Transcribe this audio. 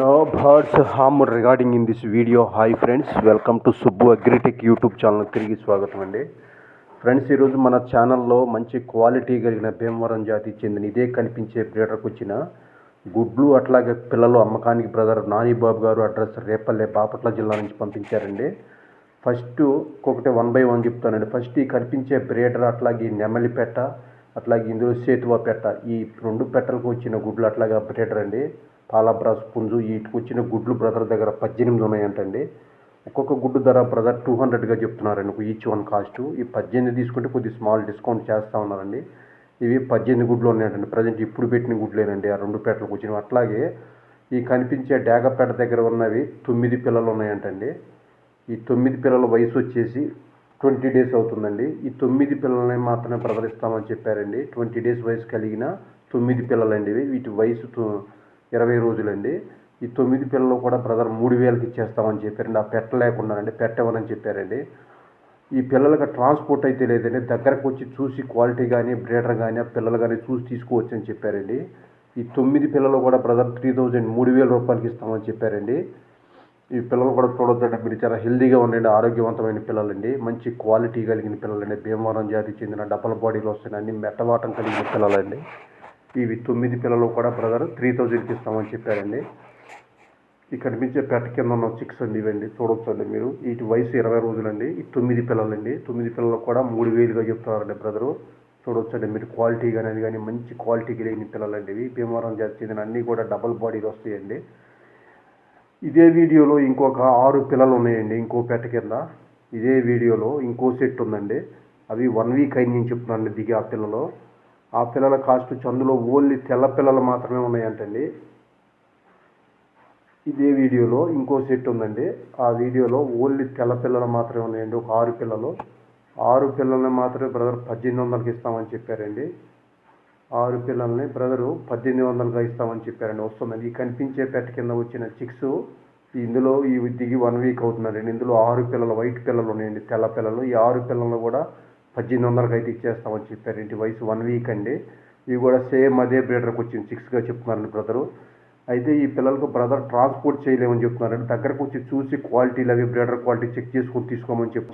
No birds harm regarding in this video hi friends welcome to Subbu agritech YouTube channel తిరిగి స్వాగతం అండి. Friends ఈరోజు మన ఛానల్లో మంచి క్వాలిటీ కలిగిన భీమవరం జాతికి చెందిన ఇదే కనిపించే బ్రీడర్కి వచ్చిన గుడ్లు అట్లాగే పిల్లలు అమ్మకానికి బ్రదర్ నానిబాబు గారు అడ్రస్ రేపల్లె బాపట్ల జిల్లా నుంచి పంపించారండి. ఫస్ట్ ఒక్కొక్కటి వన్ బై వన్ చెప్తానండి. ఫస్ట్ ఈ కనిపించే బ్రీడర్ అట్లాగే నెమలి పెట్ట అట్లాగే ఇందులో సేతువ పెట్ట ఈ రెండు పెట్టలకు వచ్చిన గుడ్లు అట్లాగా బ్రీడర్ అండి. పాలబ్రాస్ పుంజు వీటికి వచ్చిన గుడ్లు బ్రదర్ దగ్గర పద్దెనిమిది ఉన్నాయంటండి. ఒక్కొక్క గుడ్డు ధర బ్రదర్ టూ హండ్రెడ్గా చెప్తున్నారండి. ఒక ఈచ్ వన్ కాస్ట్. ఈ పద్దెనిమిది తీసుకుంటే కొద్ది స్మాల్ డిస్కౌంట్ చేస్తూ ఉన్నారండి. ఇవి పద్దెనిమిది గుడ్లు ఉన్నాయంటండి. ప్రజెంట్ ఇప్పుడు పెట్టిన గుడ్లేనండి. ఆ రెండు పేటలకు వచ్చినవి. అట్లాగే ఈ కనిపించే డేగపేట దగ్గర ఉన్నవి తొమ్మిది పిల్లలు ఉన్నాయంటండి. ఈ తొమ్మిది పిల్లల వయసు వచ్చేసి ట్వంటీ డేస్ అవుతుందండి. ఈ తొమ్మిది పిల్లల్ని మాత్రమే ప్రదర్శిస్తామని చెప్పారండి. ట్వంటీ డేస్ వయసు కలిగిన తొమ్మిది పిల్లలండి ఇవి. వీటి వయసు ఇరవై రోజులండి. ఈ తొమ్మిది పిల్లలు కూడా బ్రదర్ మూడు వేలకి ఇచ్చేస్తామని చెప్పారండి ఆ పెట్ట లేకుండానండి పెట్టవనని చెప్పారండి. ఈ పిల్లలకి ట్రాన్స్పోర్ట్ అయితే లేదండి. దగ్గరకు వచ్చి చూసి క్వాలిటీ కానీ బ్రీడర్ కానీ ఆ పిల్లలు కానీ చూసి తీసుకోవచ్చు అని చెప్పారండి. ఈ తొమ్మిది పిల్లలు కూడా బ్రదర్ త్రీ థౌజండ్ మూడు వేల రూపాయలకి ఇస్తామని చెప్పారండి. ఈ పిల్లలు కూడా చూడొద్దండి మీరు చాలా హెల్దీగా ఉండండి ఆరోగ్యవంతమైన పిల్లలండి. మంచి క్వాలిటీ కలిగిన పిల్లలండి. భీమవరం జాతికి చెందిన డబల్ బాడీలు వస్తున్నాయి అన్ని మెట్టవాటం కలిగిన పిల్లలండి. ఇవి తొమ్మిది పిల్లలు కూడా బ్రదర్ త్రీ థౌజండ్కి ఇస్తామని చెప్పారండి. ఈ కనిపించే పెట్ట కింద ఉన్న చిక్స్ అండి ఇవండి చూడొచ్చండి మీరు. వీటి వయసు ఇరవై రోజులండి. ఈ తొమ్మిది పిల్లలండి. తొమ్మిది పిల్లలు కూడా మూడు వేలుగా చెప్తున్నారండి బ్రదరు చూడొచ్చండి మీరు క్వాలిటీ కానీ అది కానీ మంచి క్వాలిటీకి లేని పిల్లలండి ఇవి. భీమవరం జాతి చెందిన అన్నీ కూడా డబల్ బాడీలు వస్తాయండి. ఇదే వీడియోలో ఇంకొక ఆరు పిల్లలు ఉన్నాయండి ఇంకో పెట్ట కింద. ఇదే వీడియోలో ఇంకో సెట్ ఉందండి. అవి వన్ వీక్ అయింది నేను చెప్తున్నాను దిగి ఆ పిల్లలు. ఆ పిల్లల కాస్ట్ వచ్చి అందులో ఓన్లీ తెల్ల పిల్లలు మాత్రమే ఉన్నాయంటండి. ఇదే వీడియోలో ఇంకో సెట్ ఉందండి. ఆ వీడియోలో ఓన్లీ తెల్ల పిల్లలు మాత్రమే ఉన్నాయండి. ఒక ఆరు పిల్లలు. ఆరు పిల్లల్ని మాత్రమే బ్రదర్ పద్దెనిమిది వందలకి ఇస్తామని చెప్పారండి. ఆరు పిల్లల్ని బ్రదరు పద్దెనిమిది వందలుగా ఇస్తామని చెప్పారండి. వస్తుందండి. ఈ కనిపించే పెట్ట కింద వచ్చిన చిక్స్ ఇందులో ఈ దిగి వన్ వీక్ అవుతుందండి. ఇందులో ఆరు పిల్లలు వైట్ పిల్లలు ఉన్నాయండి. తెల్ల పిల్లలు. ఈ ఆరు పిల్లలు కూడా పద్దెనిమిది వందలకి అయితే ఇచ్చేస్తామని చెప్పారు. ఇంటి వయసు వన్ వీక్ అండి. ఇవి కూడా సేమ్ అదే బ్రీడర్కి వచ్చింది. సిక్స్గా చెప్తున్నారండి బ్రదరు అయితే ఈ పిల్లలకు బ్రదర్ ట్రాన్స్పోర్ట్ చేయలేమని చెప్తున్నారండి. దగ్గరకు వచ్చి చూసి క్వాలిటీలు అవి బ్రీడర్ క్వాలిటీ చెక్ చేసుకొని తీసుకోమని చెప్పి